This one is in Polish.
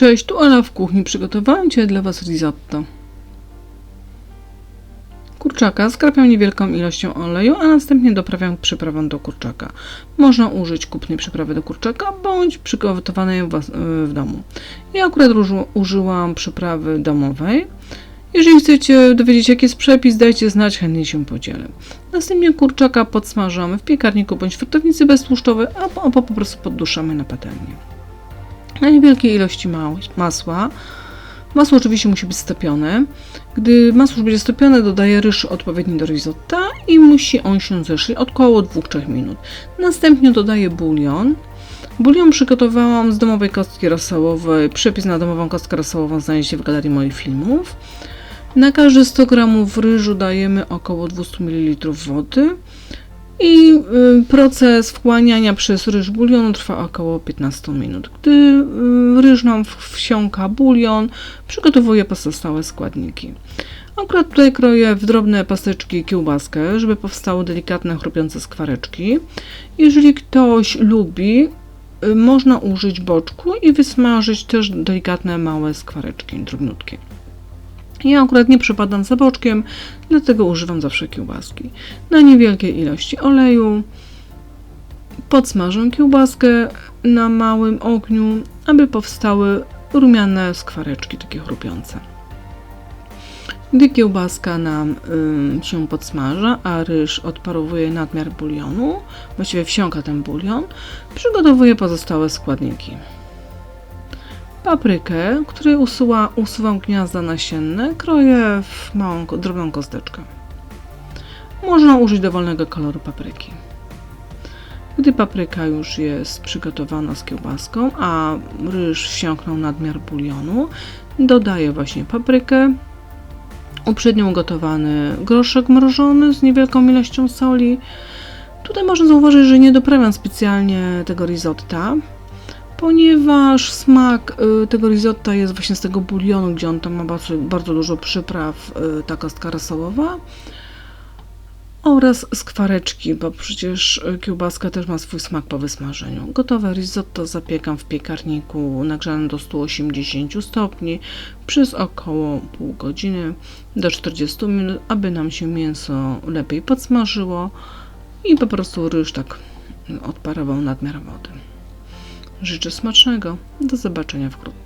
Cześć, tu Ala w kuchni. Przygotowałam dzisiaj dla Was risotto. Kurczaka skrapiam niewielką ilością oleju, a następnie doprawiam przyprawą do kurczaka. Można użyć kupnej przyprawy do kurczaka, bądź przygotowanej w domu. Ja akurat uży- użyłam przyprawy domowej. Jeżeli chcecie dowiedzieć jaki jest przepis, dajcie znać, chętnie się podzielę. Następnie kurczaka podsmażamy w piekarniku bądź w frytownicy beztłuszczowej, a po, po prostu podduszamy na patelnię na niewielkiej ilości masła. Masło oczywiście musi być stopione. Gdy masło już będzie stopione, dodaję ryż odpowiedni do risotta i musi on się zeszli około 2-3 minut. Następnie dodaję bulion. Bulion przygotowałam z domowej kostki rosołowej. Przepis na domową kostkę rosołową znajdziecie w galerii moich filmów. Na każde 100 g ryżu dajemy około 200 ml wody. I y, proces wchłaniania przez ryż bulionu trwa około 15 minut. Gdy y, ryż nam wsiąka bulion, przygotowuję pozostałe składniki. Akurat tutaj kroję w drobne paseczki kiełbaskę, żeby powstały delikatne, chrupiące skwareczki. Jeżeli ktoś lubi, y, można użyć boczku i wysmażyć też delikatne, małe skwareczki, drobnutkie. Ja akurat nie przepadam za boczkiem, dlatego używam zawsze kiełbaski. Na niewielkiej ilości oleju podsmażę kiełbaskę na małym ogniu, aby powstały rumiane skwareczki, takie chrupiące. Gdy kiełbaska nam ym, się podsmaża, a ryż odparowuje nadmiar bulionu, właściwie wsiąka ten bulion, przygotowuję pozostałe składniki paprykę, której usuwa, usuwam gniazda nasienne, kroję w małą, drobną kosteczkę. Można użyć dowolnego koloru papryki. Gdy papryka już jest przygotowana z kiełbaską, a ryż wsiąknął nadmiar bulionu, dodaję właśnie paprykę, uprzednio ugotowany groszek mrożony z niewielką ilością soli. Tutaj można zauważyć, że nie doprawiam specjalnie tego risotta, ponieważ smak y, tego risotta jest właśnie z tego bulionu, gdzie on tam ma bardzo, bardzo dużo przypraw, y, ta kostka rosołowa oraz skwareczki, bo przecież y, kiełbaska też ma swój smak po wysmażeniu. Gotowe risotto zapiekam w piekarniku nagrzanym do 180 stopni przez około pół godziny do 40 minut, aby nam się mięso lepiej podsmażyło i po prostu ryż tak odparował nadmiar wody. Życzę smacznego. Do zobaczenia wkrótce.